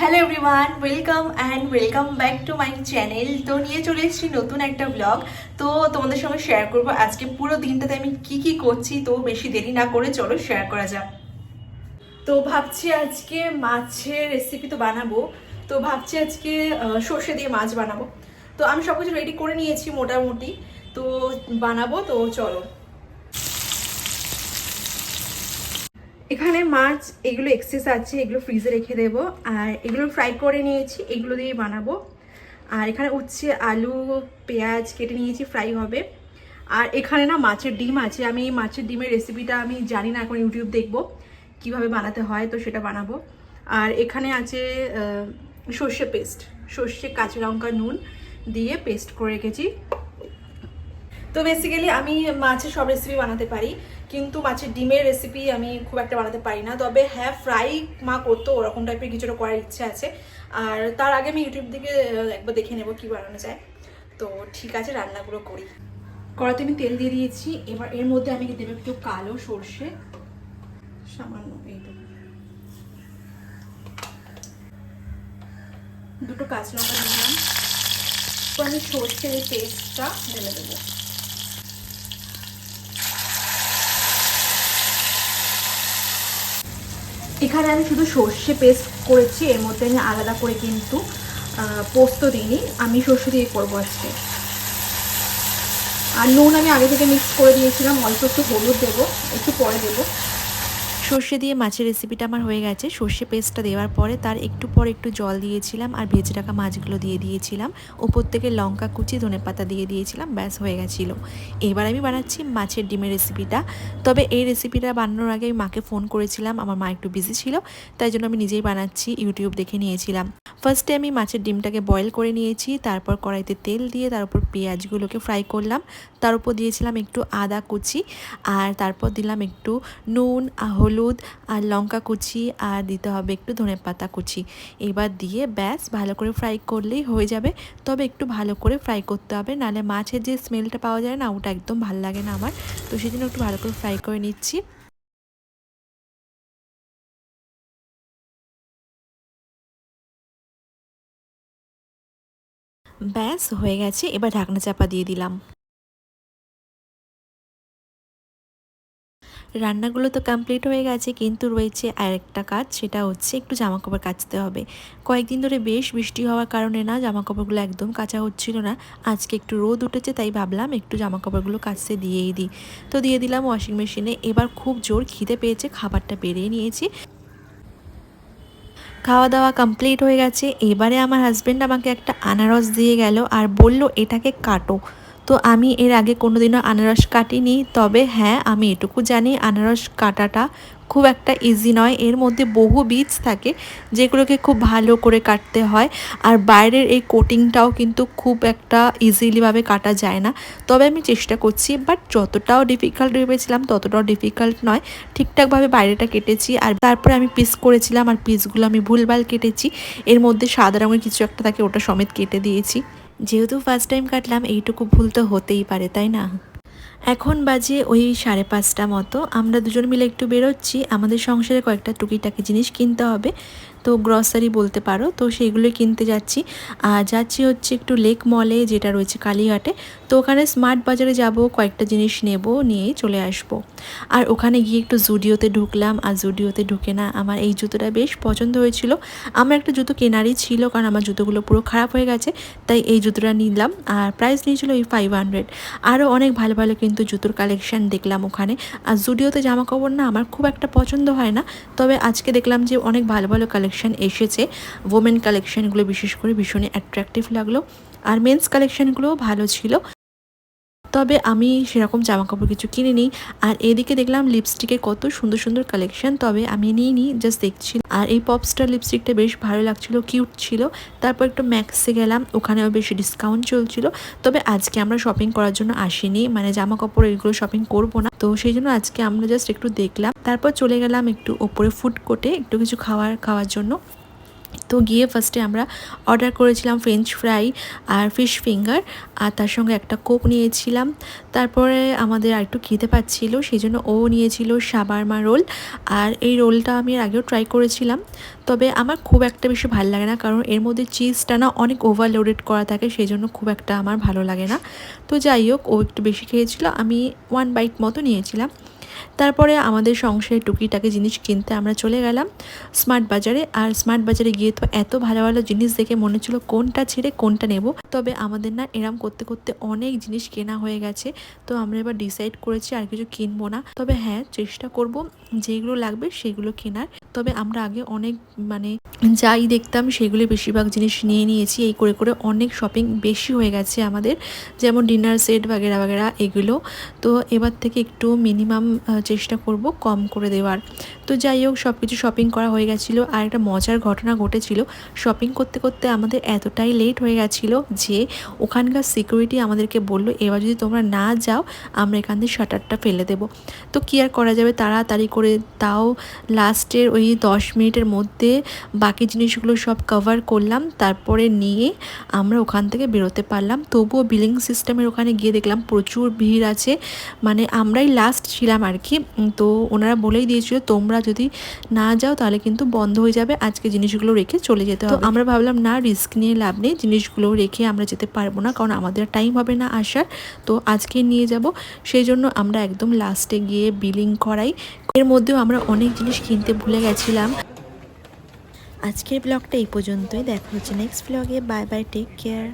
Hello everyone welcome and welcome back to my channel তো নিয়ে চলে এসেছি নতুন একটা ব্লগ তো তোমাদের সঙ্গে শেয়ার করব আজকে পুরো দিনটাতে আমি কি কি করছি, তো বেশি দেরি না করে চলো শেয়ার করা যাক। তো ভাবছি আজকে মাছের রেসিপি তো বানাবো। তো ভাবছি আজকে সর্ষে দিয়ে মাছ বানাবো। তো আমি সব কিছু রেডি করে নিয়েছি মোটামুটি। তো বানাবো, তো চলো। এখানে মাছ, এগুলো এক্সেস আছে, এগুলো ফ্রিজে রেখে দেব। আর এগুলো ফ্রাই করে নিয়েছি, এগুলো দিয়ে বানাবো। আর এখানে উচ্ছে, আলু, পেঁয়াজ কেটে নিয়েছি ফ্রাই হবে। আর এখানে না মাছের ডিম আছে, আমি এই মাছের ডিমের রেসিপিটা আমি জানি না, এখন ইউটিউব দেখব কীভাবে বানাতে হয়, তো সেটা বানাবো। আর এখানে আছে সর্ষে পেস্ট সর্ষে কাঁচা লঙ্কা, নুন দিয়ে পেস্ট করে রেখেছি। তো বেসিক্যালি আমি মাছের সব রেসিপি বানাতে পারি, কিন্তু মাছের ডিমের রেসিপি আমি খুব একটা বানাতে পারি না। তবে হ্যাঁ ফ্রাই মা করতো, ওরকম টাইপের কিছুটা করার ইচ্ছে আছে। আর তার আগে আমি ইউটিউব থেকে একবার দেখে নেব কী বানানো যায়। তো ঠিক আছে, রান্নাগুলো করি। কড়াতে আমি তেল দিয়ে দিয়েছি, এবার এর মধ্যে আমি দেবো একটু কালো সর্ষে। সামান্য এইটুকু। দুটো কাঁচা লঙ্কা দিলাম। তো আমি সর্ষের এই পেস্টটা ঢেলে দেবো। এখানে আমি শুধু সর্ষে পেস্ট করেছি, এর মধ্যে আমি আলাদা করে কিন্তু পোস্ত দিইনি, আমি সর্ষে দিয়ে করব আজকে। আর নুন আমি আগে থেকে মিক্স করে দিয়েছিলাম, অল্প একটু হলুদ দেবো, একটু পরে দেবো। সর্ষে দিয়ে মাছের রেসিপিটা আমার হয়ে গেছে। সর্ষে পেস্টটা দেওয়ার পরে তার একটু পর একটু জল দিয়েছিলাম আর ভেজে রাখা মাছগুলো দিয়ে দিয়েছিলাম। ওপর থেকে লঙ্কা কুচি, ধনে পাতা দিয়ে দিয়েছিলাম, ব্যাস হয়ে গেছিল। এবার আমি বানাচ্ছি মাছের ডিমের রেসিপিটা তবে এই রেসিপিটা বানানোর আগে আমি মাকে ফোন করেছিলাম, আমার মা একটু বিজি ছিল, তাই জন্য আমি নিজেই বানাচ্ছি ইউটিউব দেখে নিয়েছিলাম। ফার্স্টে আমি মাছের ডিমটাকে বয়েল করে নিয়েছি, তারপর কড়াইতে তেল দিয়ে তার উপর পেঁয়াজগুলোকে ফ্রাই করলাম। তার উপর দিয়েছিলাম একটু আদা কুচি, আর তারপর দিলাম একটু নুন আর হলুদ আর লঙ্কা কুচি আর দিতে হবে একটু ধনে পাতা কুচি। এবার দিয়ে ব্যাস, ভালো করে ফ্রাই করলেই হয়ে যাবে। তবে একটু ভালো করে ফ্রাই করতে হবে, নাহলে মাছের যে স্মেলটা পাওয়া যায় না, ওটা একদম ভালো লাগে না আমার। তো সেই জন্য একটু ভালো করে ফ্রাই করে নিচ্ছি। ব্যাস, হয়ে গেছে। এবার ঢাকনা চাপা দিয়ে দিলাম। রান্নাগুলো তো কমপ্লিট হয়ে গেছে, কিন্তু রয়েছে আরেকটা কাজ, সেটা হচ্ছে একটু জামা কাপড় কাচতে হবে। কয়েকদিন ধরে বেশ বৃষ্টি হওয়ার কারণে না জামা কাপড়গুলো একদম কাচা হচ্ছিল না। আজকে একটু রোদ উঠেছে, তাই ভাবলাম একটু জামা কাপড়গুলো কাচতে দিয়েই দিই। তো দিয়ে দিলাম ওয়াশিং মেশিনে এবার খুব জোর খিদে পেয়েছে, খাবারটা বেরিয়ে নিয়েছি। খাওয়া দাওয়া কমপ্লিট হয়ে গেছে, এবারে আমার হাজব্যান্ড আমাকে একটা আনারস দিয়ে গেল আর বলল, এটাকে কাটো। তো আমি এর আগে কোনোদিনও আনারস কাটিনি। তবে হ্যাঁ আমি এটুকু জানি আনারস কাটাটা খুব একটা ইজি নয়। এর মধ্যে বহু বীজ থাকে যেগুলোকে খুব ভালো করে কাটতে হয়। আর বাইরের এই কোটিংটাও কিন্তু খুব একটা ইজিলিভাবে কাটা যায় না। তবে আমি চেষ্টা করছি বাট যতটাও ডিফিকাল্ট ভেবেছিলাম, ততটাও ডিফিকাল্ট নয়। ঠিকঠাকভাবে বাইরেটা কেটেছি। আর তারপরে আমি পিস করেছিলাম, আর পিসগুলো আমি ভুলভাল কেটেছি। এর মধ্যে সাদা রঙের কিছু একটা থাকে, ওটা সমেত কেটে দিয়েছি। যেহেতু ফার্স্ট টাইম কাটলাম, এইটুকু ভুল তো হতেই পারে, তাই না? এখন বাজে ওই সাড়ে পাঁচটা মতো। আমরা দুজন মিলে একটু বেরোচ্ছি। আমাদের সংসারে কয়েকটা টুকিটাকি জিনিস কিনতে হবে। তো গ্রসারি বলতে পারো। তো সেইগুলোই কিনতে যাচ্ছি। আর যাচ্ছি হচ্ছে একটু লেক মলে যেটা রয়েছে কালীঘাটে তো ওখানে স্মার্ট বাজারে যাব, কয়েকটা জিনিস নেব, নিয়েই চলে আসব। আর ওখানে গিয়ে একটু জুডিওতে ঢুকলাম। আর জুডিওতে ঢুকে না, আমার এই জুতোটা বেশ পছন্দ হয়েছিল। আমার একটা জুতো কেনারই ছিল, কারণ আমার জুতোগুলো পুরো খারাপ হয়ে গেছে। তাই এই জুতোটা নিলাম। আর প্রাইস নিয়েছিল ওই ফাইভ হান্ড্রেড আরও অনেক ভালো ভালো কিন্তু জুতোর কালেকশান দেখলাম ওখানে। আর জুডিওতে জামা কাপড় না, আমার খুব একটা পছন্দ হয় না। তবে আজকে দেখলাম যে অনেক ভালো ভালো কালেকশান এসেছে। ওমেন কালেকশানগুলো বিশেষ করে ভীষণই অ্যাট্রাকটিভ লাগল। আর মেন্স কালেকশানগুলোও ভালো ছিল। তবে আমি সেরকম জামা কাপড় কিছু কিনে নিই আর এদিকে দেখলাম লিপস্টিকের কত সুন্দর সুন্দর কালেকশন তবে আমি নিয়ে নিই জাস্ট দেখছি। আর এই পপস্টার লিপস্টিকটা বেশ ভালো লাগছিল কিউট ছিল। তারপর একটু ম্যাক্সে গেলাম, ওখানেও বেশি ডিসকাউন্ট চলছিল। তবে আজকে আমরা শপিং করার জন্য আসিনি মানে জামা কাপড় এগুলো শপিং করব না। তো সেই জন্য আজকে আমরা জাস্ট একটু দেখলাম। তারপর চলে গেলাম একটু ওপরে ফুড কোর্টে একটু কিছু খাওয়ার খাওয়ার জন্য। তো গিয়ে ফার্স্টে আমরা অর্ডার করেছিলাম ফ্রেঞ্চ ফ্রাই আর ফিশ ফিঙ্গার আর তার সঙ্গে একটা কোক নিয়েছিলাম। তারপরে আমাদের আর একটু খেতে পাচ্ছিল সেই জন্য ও নিয়েছিল সাবারমা রোল আর এই রোলটা আমি আগেও ট্রাই করেছিলাম। তবে আমার খুব একটা বেশি ভালো লাগে না, কারণ এর মধ্যে চিজটা না অনেক ওভারলোডেড করা থাকে সেই জন্য খুব একটা আমার ভালো লাগে না। তো যাই হোক, ও একটু বেশি খেয়েছিল, আমি ওয়ান বাইট মতো নিয়েছিলাম। তারপরে আমাদের সংসারে টুকিটাকি জিনিস কিনতে আমরা চলে গেলাম স্মার্ট বাজারে। আর স্মার্ট বাজারে গিয়ে তো এত ভালো ভালো জিনিস দেখে মনে হচ্ছিল কোনটা ছেড়ে কোনটা নেব। তবে আমাদের না এরম করতে করতে অনেক জিনিস কেনা হয়ে গেছে। তো আমরা এবার ডিসাইড করেছি আর কিছু কিনবো না। তবে হ্যাঁ চেষ্টা করব যেগুলো লাগবে সেগুলো কেনার। তবে আমরা আগে অনেক মানে যাই দেখতাম সেগুলো বেশিরভাগ জিনিস নিয়ে নিয়েছি। এই করে করে অনেক শপিং বেশি হয়ে গেছে আমাদের। যেমন ডিনার সেট বাগেরা বাগেরা, এগুলো। তো এবার থেকে একটু মিনিমাম চেষ্টা করব কম করে দেওয়ার। তো যাই হোক সব কিছু শপিং করা হয়ে গেছিল। আর একটা মজার ঘটনা ঘটেছিল। শপিং করতে করতে আমাদের এতটাই লেট হয়ে গেছিল যে ওখানকার সিকিউরিটি আমাদেরকে বলল, এবার যদি তোমরা না যাও, আমরা এখান থেকে শাটারটা ফেলে দেবো। তো কী আর করা যাবে? তাড়াতাড়ি করে তাও লাস্টের ওই দশ মিনিটের মধ্যে বাকি জিনিসগুলো সব কভার করলাম। তারপরে নিয়ে আমরা ওখান থেকে বেরোতে পারলাম। তবুও বিলিং সিস্টেমের ওখানে গিয়ে দেখলাম প্রচুর ভিড় আছে। মানে আমরাই লাস্ট ছিলাম আর কি। তো ওনারা বলেই দিয়েছিল তোমরা যদি না যাও তাহলে কিন্তু বন্ধ হয়ে যাবে। আজকে জিনিসগুলো রেখে চলে যেতে হবে। আমরা ভাবলাম না রিস্ক নিয়ে লাভ নেই। জিনিসগুলো রেখে আমরা যেতে পারব না কারণ আমাদের টাইম হবে না আসার। তো আজকে নিয়ে যাব। সেই জন্য আমরা একদম লাস্টে গিয়ে বিলিং করাই। এর মধ্যেও আমরা অনেক জিনিস কিনতে ভুলে গেছিলাম। আজকের ব্লগটা এই পর্যন্তই। দেখা হচ্ছে নেক্সট ব্লগে। Bye bye take care.